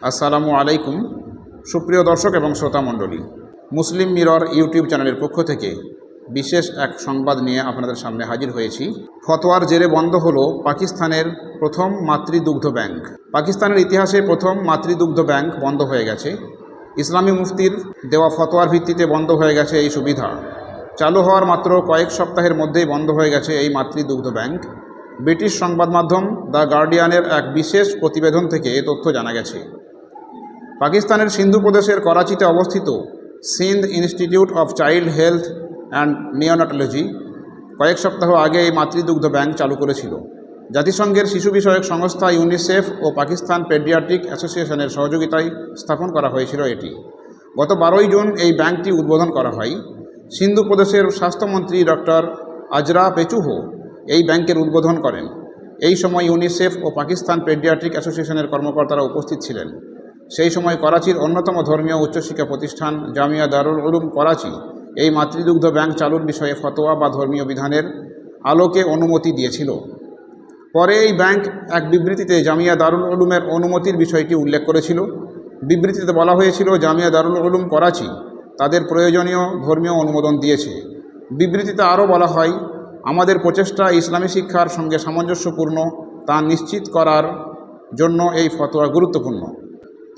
আসসালামু আলাইকুম, সুপ্রিয় দর্শক এবং শ্রোতা মণ্ডলী। মুসলিম মিরর ইউটিউব চ্যানেলের পক্ষ থেকে বিশেষ এক সংবাদ নিয়ে আপনাদের সামনে হাজির হয়েছি। ফতোয়ার জেরে বন্ধ হলো পাকিস্তানের প্রথম মাতৃদুগ্ধ ব্যাংক। পাকিস্তানের ইতিহাসে প্রথম মাতৃদুগ্ধ ব্যাংক বন্ধ হয়ে গেছে। ইসলামী মুফতির দেওয়া ফতোয়ার ভিত্তিতে বন্ধ হয়ে গেছে এই সুবিধা। চালু হওয়ার মাত্র কয়েক সপ্তাহের মধ্যেই বন্ধ হয়ে গেছে এই মাতৃদুগ্ধ ব্যাংক। ব্রিটিশ সংবাদ মাধ্যম দ্য গার্ডিয়ানের এক বিশেষ প্রতিবেদন থেকে এ তথ্য জানা গেছে। পাকিস্তানের সিন্ধু প্রদেশের করাচিতে অবস্থিত Sindh institute of child health and neonatology কয়েক সপ্তাহ আগে এই মাতৃদুগ্ধ ব্যাংক চালু করেছিল। জাতিসংঘের শিশু বিষয়ক সংস্থা ইউনিসেফ ও পাকিস্তান পেডিয়াট্রিক অ্যাসোসিয়েশনের সহযোগিতায় স্থাপন করা হয়েছিল এটি। গত বারোই জুন এই ব্যাংকটি উদ্বোধন করা হয়। সিন্ধু প্রদেশের স্বাস্থ্যমন্ত্রী ডক্টর আজরা পেচুহো এই ব্যাংকের উদ্বোধন করেন। এই সময় ইউনিসেফ ও পাকিস্তান পেডিয়াট্রিক অ্যাসোসিয়েশনের কর্মকর্তারা উপস্থিত ছিলেন। সেই সময় করাচির অন্যতম ধর্মীয় উচ্চশিক্ষা প্রতিষ্ঠান জামিয়া দারুল উলুম করাচি এই মাতৃদুগ্ধ ব্যাংক চালুর বিষয়ে ফতোয়া বা ধর্মীয় বিধানের আলোকে অনুমতি দিয়েছিল। পরে এই ব্যাংক এক বিবৃতিতে জামিয়া দারুল উলুমের অনুমতির বিষয়টি উল্লেখ করেছিল। বিবৃতিতে বলা হয়েছিল, জামিয়া দারুল উলুম করাচি তাদের প্রয়োজনীয় ধর্মীয় অনুমোদন দিয়েছে। বিবৃতিতে আরও বলা হয়, আমাদের প্রচেষ্টা ইসলামী শিক্ষার সঙ্গে সামঞ্জস্যপূর্ণ, তা নিশ্চিত করার জন্য এই ফতোয়া গুরুত্বপূর্ণ।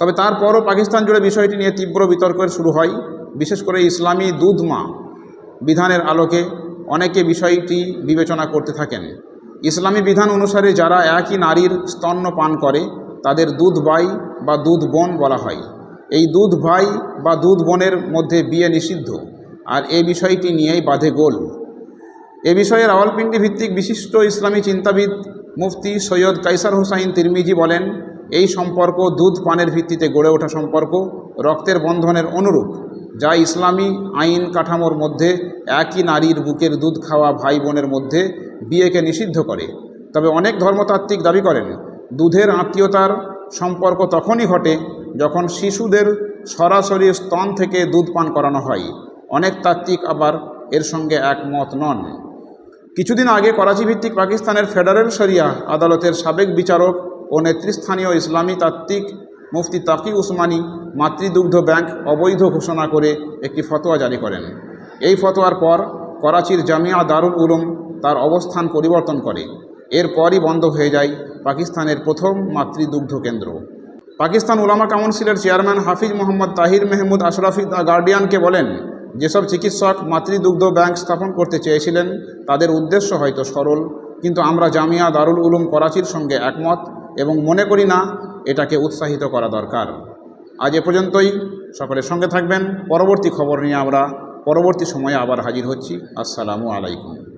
তবে তারপরও পাকিস্তান জুড়ে বিষয়টি নিয়ে তীব্র বিতর্কের শুরু হয়। বিশেষ করে ইসলামী দুধ মা বিধানের আলোকে অনেকে বিষয়টি বিবেচনা করতে থাকেন। ইসলামী বিধান অনুসারে যারা একই নারীর স্তন্য পান করে, তাদের দুধ ভাই বা দুধ বোন বলা হয়। এই দুধ ভাই বা দুধ বোনের মধ্যে বিয়ে নিষিদ্ধ, আর এই বিষয়টি নিয়েই বাধে গোল। এ বিষয়ে রাওয়ালপিন্ডি ভিত্তিক বিশিষ্ট ইসলামী চিন্তাবিদ মুফতি সৈয়দ কাইসার হোসাইন তিরমিজি বলেন এই সম্পর্ক দুধ পানের ভিত্তিতে গড়ে ওঠা সম্পর্ক, রক্তের বন্ধনের অনুরূপ, যা ইসলামী আইন কাঠামোর মধ্যে একই নারীর বুকের দুধ খাওয়া ভাই বোনের মধ্যে বিয়েকে নিষিদ্ধ করে। তবে অনেক ধর্মতাত্ত্বিক দাবি করেন, দুধের আত্মীয়তার সম্পর্ক তখনই ঘটে যখন শিশুদের সরাসরি স্তন থেকে দুধ পান করানো হয়। অনেক তাত্ত্বিক আবার এর সঙ্গে একমত নন। কিছুদিন আগে করাচি ভিত্তিক পাকিস্তানের ফেডারেল শরিয়া আদালতের সাবেক বিচারক ও নেতৃস্থানীয় ইসলামী তাত্ত্বিক মুফতি তাকি উসমানী মাতৃদুগ্ধ ব্যাংক অবৈধ ঘোষণা করে একটি ফতোয়া জারি করেন। এই ফতোয়ার পর করাচির জামিয়া দারুল উলুম তার অবস্থান পরিবর্তন করে। এরপরই বন্ধ হয়ে যায় পাকিস্তানের প্রথম মাতৃদুগ্ধ কেন্দ্র। পাকিস্তান উলামা কাউন্সিলের চেয়ারম্যান হাফিজ মোহাম্মদ তাহির মেহমুদ আশরাফি গার্ডিয়ানকে বলেন, যেসব চিকিৎসক মাতৃদুগ্ধ ব্যাংক স্থাপন করতে চেয়েছিলেন, তাদের উদ্দেশ্য হয়তো সরল, কিন্তু আমরা জামিয়া দারুল উলুম করাচির সঙ্গে একমত। এবং মনে করি না এটাকে উৎসাহিত করা দরকার। আজ এ পর্যন্তই। সকলের সঙ্গে থাকবেন। পরবর্তী খবর নিয়ে আমরা পরবর্তী সময়ে আবার হাজির হচ্ছি। আসসালামু আলাইকুম।